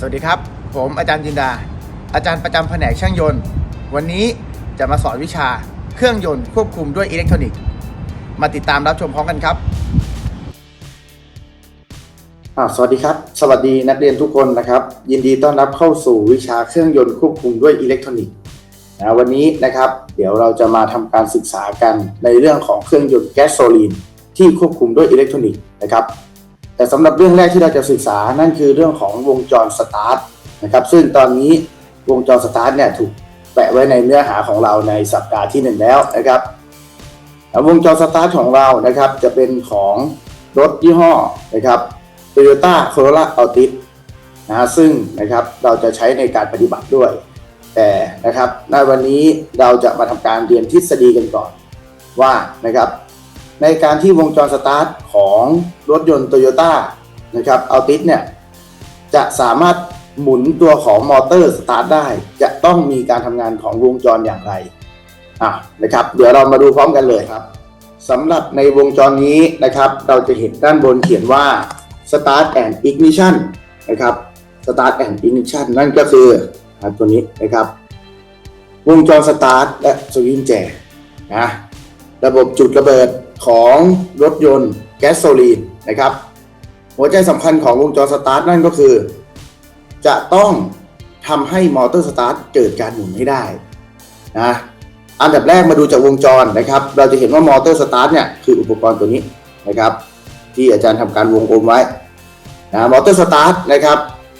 สวัสดีครับ ผมอาจารย์จินดา อาจารย์ประจำแผนกช่างยนต์ วันนี้จะมาสอนวิชาเครื่องยนต์ควบคุมด้วยอิเล็กทรอนิกส์ มาติดตามรับชมพร้อมกันครับอาสวัสดีครับ สวัสดีนักเรียนทุกคนนะครับ ยินดีต้อนรับเข้าสู่วิชาเครื่องยนต์ควบคุมด้วยอิเล็กทรอนิกส์นะวันนี้นะครับ เดี๋ยวเราจะมาทำการศึกษากันในเรื่องของเครื่องยนต์แก๊สโซลีนที่ควบคุมด้วยอิเล็กทรอนิกส์นะครับ แต่สำหรับเรื่องแรกที่เราจะศึกษานั่นคือเรื่องของวงจรสตาร์ทนะครับซึ่งตอนนี้วงจรสตาร์ทเนี่ยถูกแปะไว้ในเนื้อหาของเราในสัปดาห์ที่หนึ่งแล้วนะครับวงจรสตาร์ทของเรานะครับจะเป็นของรถยี่ห้อนะครับ Toyota Corolla Altis นะฮะซึ่งนะครับเราจะใช้ในการปฏิบัติด้วย แต่นะครับในวันนี้เราจะมาทำการเรียนทฤษฎีกันก่อนว่านะครับ ในการที่วงจรสตาร์ทของรถยนต์ Toyota นะครับ Altis เนี่ยจะสามารถหมุนตัวของมอเตอร์สตาร์ทได้ จะต้องมีการทำงานของวงจรอย่างไรอะนะครับ เดี๋ยวเรามาดูพร้อมกันเลยครับสำหรับในวงจรนี้นะครับ เราจะเห็นด้านบนเขียนว่า start and ignition นะครับ start and ignition นั่นก็คือตัวนี้นะครับ วงจรสตาร์ทและสวิตช์แจนะระบบจุดระเบิด ของรถยนต์แก๊สโซลีนนะครับ หัวใจสำคัญของวงจรสตาร์ทนั่นก็คือ จะต้องทำให้มอเตอร์สตาร์ทเกิดการหมุนให้ได้นะอันดับแรกมาดูจากวงจรนะครับ เราจะเห็นว่ามอเตอร์สตาร์ทเนี่ยคืออุปกรณ์ตัวนี้นะครับ ที่อาจารย์ทำการวงกลมไว้นะมอเตอร์สตาร์ทนะครับ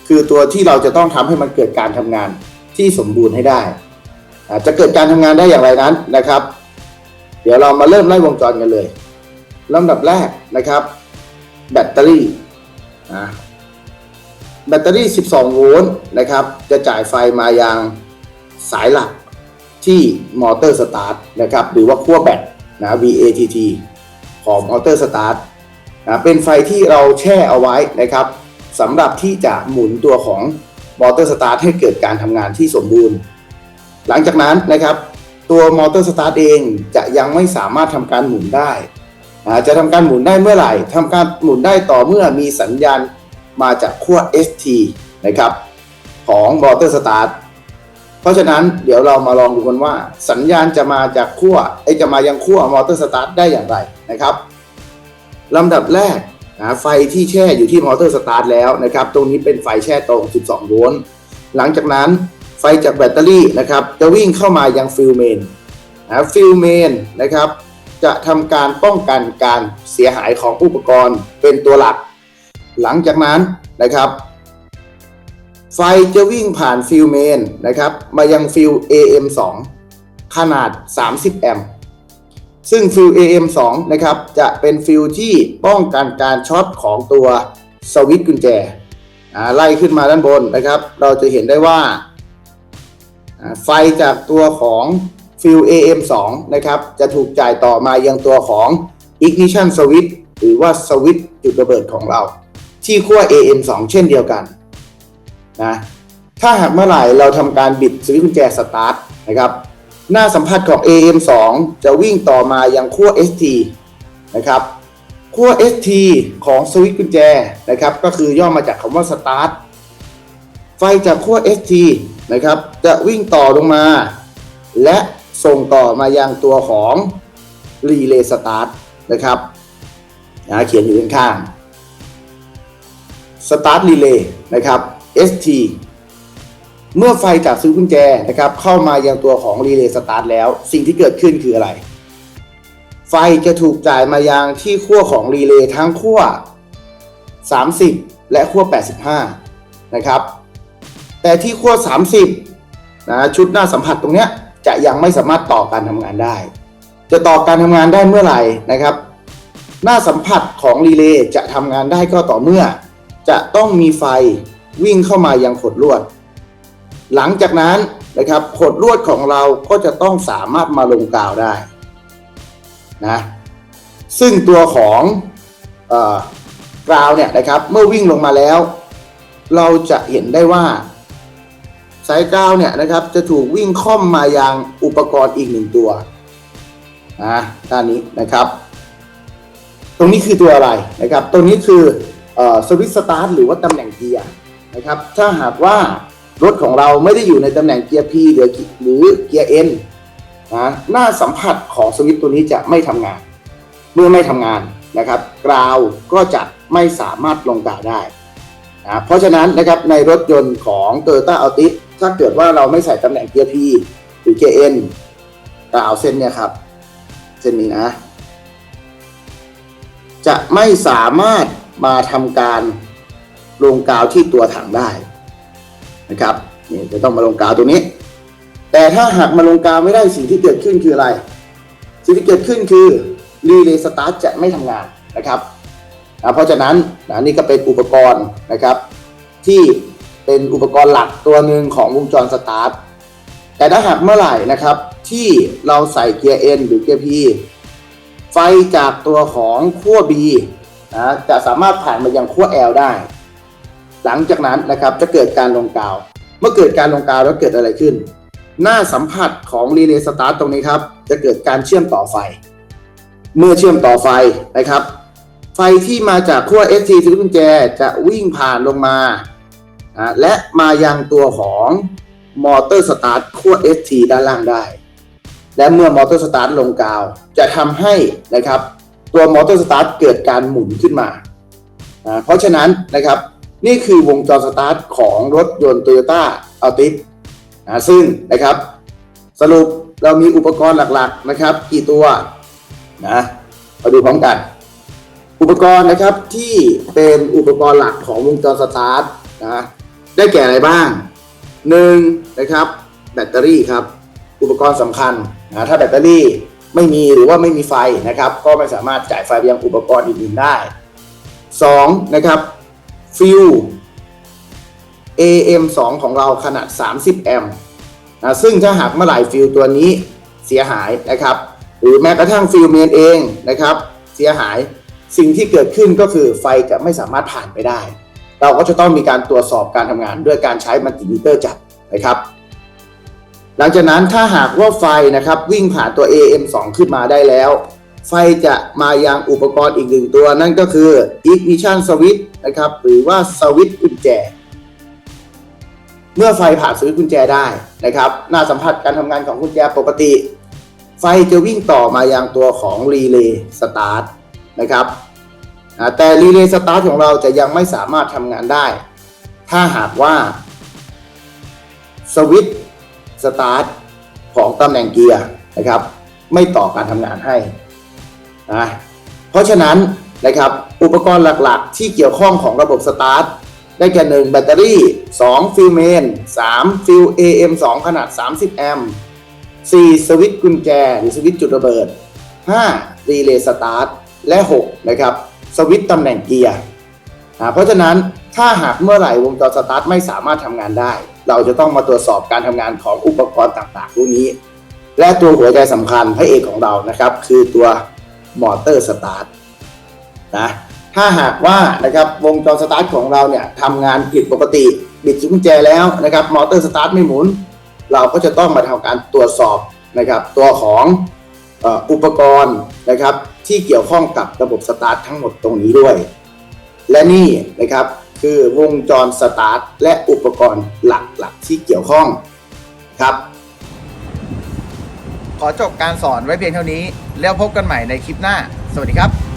คือตัวที่เราจะต้องทำให้มันเกิดการทำงานที่สมบูรณ์ให้ได้ จะเกิดการทำงานได้อย่างไรนั้นนะครับ เดี๋ยวเรามาเริ่มไล่วงจรกันเลย ลำดับแรกนะครับ แบตเตอรี่นะแบตเตอรี่ 12 โวลต์นะครับ จะจ่ายไฟมายังสายหลักที่มอเตอร์สตาร์ทนะครับ หรือว่าขั้วแบตนะ VATT ของมอเตอร์สตาร์ทนะเป็นไฟที่เราแช่เอาไว้นะครับสำหรับที่จะหมุนตัวของมอเตอร์สตาร์ทให้เกิดการทำงานที่สมบูรณ์ หลังจากนั้นนะครับ ตัวมอเตอร์สตาร์ทเองจะยังไม่สามารถทำการหมุนได้ จะทำการหมุนได้เมื่อไหร่ทำการหมุนได้ต่อเมื่อมีสัญญาณมาจากขั้ว ST นะครับของมอเตอร์สตาร์ทเพราะฉะนั้นเดี๋ยวเรามาลองดูกันว่า สัญญาณจะมาจากขั้วไอจะมายังขั้วมอเตอร์สตาร์ทได้อย่างไรนะครับลำดับแรกนะไฟที่แช่อยู่ที่มอเตอร์สตาร์ทแล้วนะครับ ตรงนี้เป็นไฟแช่ตรง 12 โวลต์หลังจากนั้นไฟจากแบตเตอรี่นะครับ จะวิ่งเข้ามายังฟิลเมนนะฟิลเมนนะครับ จะทำการป้องกันการเสียหายของอุปกรณ์เป็นตัวหลัก หลังจากนั้นนะครับ ไฟจะวิ่งผ่านฟิลเมนนะครับ มายังฟิล AM2 ขนาด 30 แอมป์ซึ่งฟิล AM2 นะครับจะเป็นฟิลที่ป้องกันการช็อตของตัวสวิตช์กุญแจไล่ขึ้นมาด้านบนนะครับ เราจะเห็นได้ว่าไฟจากตัวของ ฟิล AM2 นะครับจะถูกจ่ายต่อมายังตัวของ ignition switch หรือว่าสวิตจุดระเบิดของเรา ที่ขั้ว AM2 เช่นเดียวกันนะถ้าหากเมื่อไหร่เราทำการบิดสวิตช์กุญแจสตาร์ทนะครับหน้าสัมผัสของ AM2 จะวิ่งต่อมายังขั้ว ST นะครับขั้ว ST ของสวิตช์กุญแจนะครับก็คือย่อมาจากคำว่า start ไฟจากขั้ว ST นะครับจะวิ่งต่อลงมา และ ส่งต่อมายังตัวของ Relay Start นะครับนะเขียนอยู่ข้างๆ Start Relay นะครับ ST เมื่อไฟจากซื้อกุญแจนะครับเข้ามายังตัวของรีเลย์สตาร์ทแล้ว สิ่งที่เกิดขึ้นคืออะไร ไฟจะถูกจ่ายมายังที่ขั้วของรีเลย์ทั้งขั้ว 30 และขั้ว 85 นะครับ แต่ที่ขั้ว 30นะชุดหน้าสัมผัสตรงเนี้ย จะยังไม่สามารถต่อการทำงานได้ จะต่อการทำงานได้เมื่อไหร่นะครับ หน้าสัมผัสของรีเลย์จะทำงานได้ก็ต่อเมื่อ จะต้องมีไฟวิ่งเข้ามายังขดลวด หลังจากนั้นนะครับขดลวดของเราก็จะต้องสามารถมาลงกาวได้นะซึ่งตัวของเอ่อกราวเนี่ยนะครับเมื่อวิ่งลงมาแล้ว เราจะเห็นได้ว่า สายกาวเนี่ยนะครับจะถูกวิ่งค่อมมายังอุปกรณ์อีกหนึ่งตัวนะด้านนี้นะครับ ตรงนี้คือตัวอะไรนะครับ ตรงนี้คือสวิตสตาร์ทหรือว่าตำแหน่งเกียร์นะครับ ถ้าหากว่ารถของเราไม่ได้อยู่ในตำแหน่งเกียร์ P หรือหรือเกียร์ N นะหน้าสัมผัสของสวิตตัวนี้จะไม่ทำงาน เมื่อไม่ทำงานนะครับกราวก็จะไม่สามารถลงกาได้นะเพราะฉะนั้นนะครับในรถยนต์ของ Toyota Altis ถ้าเกิดว่าเราไม่ใส่ตำแหน่งเกียร์ P หรือเกียร์ N กราวเส้นเนี่ยครับ เส้นนี้นะ จะไม่สามารถมาทำการลงกาวที่ตัวถังได้นะครับนี่จะต้องมาลงกาวตรงนี้ แต่ถ้าหากมาลงกาวไม่ได้สิ่งที่เกิดขึ้นคืออะไร สิ่งที่เกิดขึ้นคือรีเลย์สตาร์ทจะไม่ทำงานนะครับนะเพราะฉะนั้นนะนี่ก็เป็นอุปกรณ์นะครับที่ เป็นอุปกรณ์หลักตัวหนึ่งของวงจรสตาร์ทแต่ถ้าหากเมื่อไหร่นะครับ ที่เราใส่เกียร์ N หรือเกียร์ P ไฟจากตัวของขั้ว B นะจะสามารถผ่านมายังขั้ว L ได้ หลังจากนั้นนะครับจะเกิดการลงกาว เมื่อเกิดการลงกาวแล้วเกิดอะไรขึ้น หน้าสัมผัสของรีเลย์สตาร์ตตรงนี้ครับ จะเกิดการเชื่อมต่อไฟ เมื่อเชื่อมต่อไฟนะครับ ไฟที่มาจากขั้ว ST สวิตช์กุญแจจะวิ่งผ่านลงมาะและมายังตัวของมอเตอร์สตาร์ทขั้ว ST ด้านล่างได้ และเมื่อมอเตอร์สตาร์ทลงกาว จะทำให้นะครับตัวมอเตอร์สตาร์ทเกิดการหมุนขึ้นมาอ่าเพราะฉะนั้นนะครับนี่คือวงจรสตาร์ทของรถยนต์ Toyota Altis นะซึ่งนะครับสรุปเรามีอุปกรณ์หลักๆนะครับ กี่ตัวนะมาดูพร้อมกัน อุปกรณ์นะครับที่เป็นอุปกรณ์หลักของวงจรสตาร์ทนะ ได้แก่อะไรบ้างหนึ่งนะครับ แบตเตอรี่ครับ อุปกรณ์สำคัญนะถ้าแบตเตอรี่ไม่มีหรือว่าไม่มีไฟนะครับ ก็ไม่สามารถจ่ายไฟไปยังอุปกรณ์อื่นๆได้ 2. นะครับฟิว AM2 ของเราขนาด 30 แอมป์นะซึ่งถ้าหากเมื่อไหร่ฟิวตัวนี้เสียหายนะครับ หรือแม้กระทั่งฟิวเมนเองนะครับ เสียหายสิ่งที่เกิดขึ้นก็คือไฟจะไม่สามารถผ่านไปได้ เราก็จะต้องมีการตรวจสอบการทำงานด้วยการใช้มัลติมิเตอร์จับนะครับ หลังจากนั้นถ้าหากว่าไฟนะครับวิ่งผ่านตัว AM2 ขึ้นมาได้แล้ว ไฟจะมายังอุปกรณ์อีกหนึ่งตัวนั่นก็คือ ignition switch นะครับหรือว่าสวิตช์กุญแจ เมื่อไฟผ่านสวิตช์กุญแจได้นะครับหน้าสัมผัสการทำงานของกุญแจปกติ ไฟจะวิ่งต่อมายังตัวของรีเลย์สตาร์ทนะครับ อ่าแต่รีเลย์สตาร์ทของเราจะยังไม่สามารถทำงานได้ ถ้าหากว่าสวิตสตาร์ทของตำแหน่งเกียร์นะครับ ไม่ต่อการทำงานให้นะเพราะฉะนั้นนะครับอุปกรณ์หลักๆ ที่เกี่ยวข้องของระบบสตาร์ทได้แก่ 1 แบตเตอรี่ 2 ฟิลเมน 3 ฟิล AM2 ขนาด 30 แอมป์ 4 สวิตช์กุญแจ หรือสวิตช์จุดระเบิด 5 รีเลย์สตาร์ท และ 6 นะครับ สวิตตำแหน่งเกียร์อ่าเพราะฉะนั้นถ้าหากเมื่อไหร่วงจรสตาร์ทไม่สามารถทำงานได้ เราจะต้องมาตรวจสอบการทำงานของอุปกรณ์ต่างๆพวกนี้ และตัวหัวใจสำคัญพระเอกของเรานะครับ คือตัวมอเตอร์สตาร์ทนะถ้าหากว่านะครับวงจรสตาร์ทของเราเนี่ยทำงานผิดปกติ บิดกุญแจแล้วนะครับมอเตอร์สตาร์ทไม่หมุน เราก็จะต้องมาทำการตรวจสอบนะครับตัวของอุปกรณ์นะครับ ที่เกี่ยวข้องกับระบบสตาร์ททั้งหมดตรงนี้ด้วย และนี่นะครับคือวงจรสตาร์ทและอุปกรณ์หลักๆ ที่เกี่ยวข้องครับ ขอจบการสอนไว้เพียงเท่านี้ แล้วพบกันใหม่ในคลิปหน้า สวัสดีครับ